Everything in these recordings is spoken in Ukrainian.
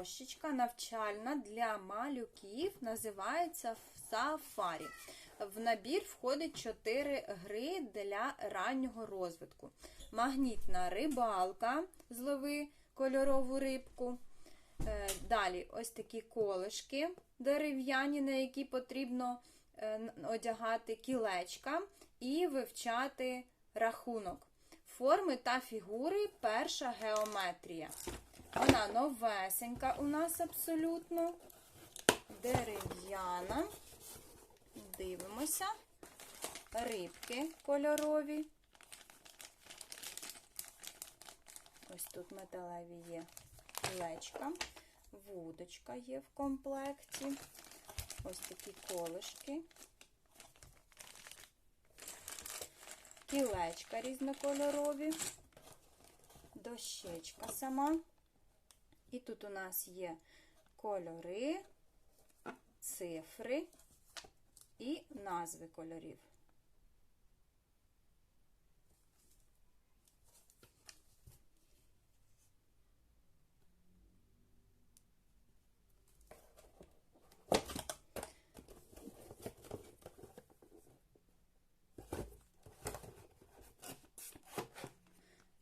дощечка навчальна для малюків, називається Сафарі. В набір входить 4 гри для раннього розвитку. Магнітна рибалка, злови кольорову рибку. Е, Далі ось такі колишки дерев'яні, на які потрібно е, одягати кілечка і вивчати рахунок. Форми та фігури перша геометрія. Вона новесенька у нас абсолютно. Дерев'яна. Дивимося. Рибки кольорові. Ось тут металеві є кілечка. Вудочка є в комплекті. Ось такі колишки. Кілечка різнокольорові. Дощечка сама. І тут у нас є кольори, цифри і назви кольорів.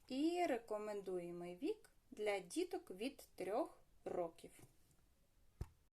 І рекомендуємий вік для діток від 3 років.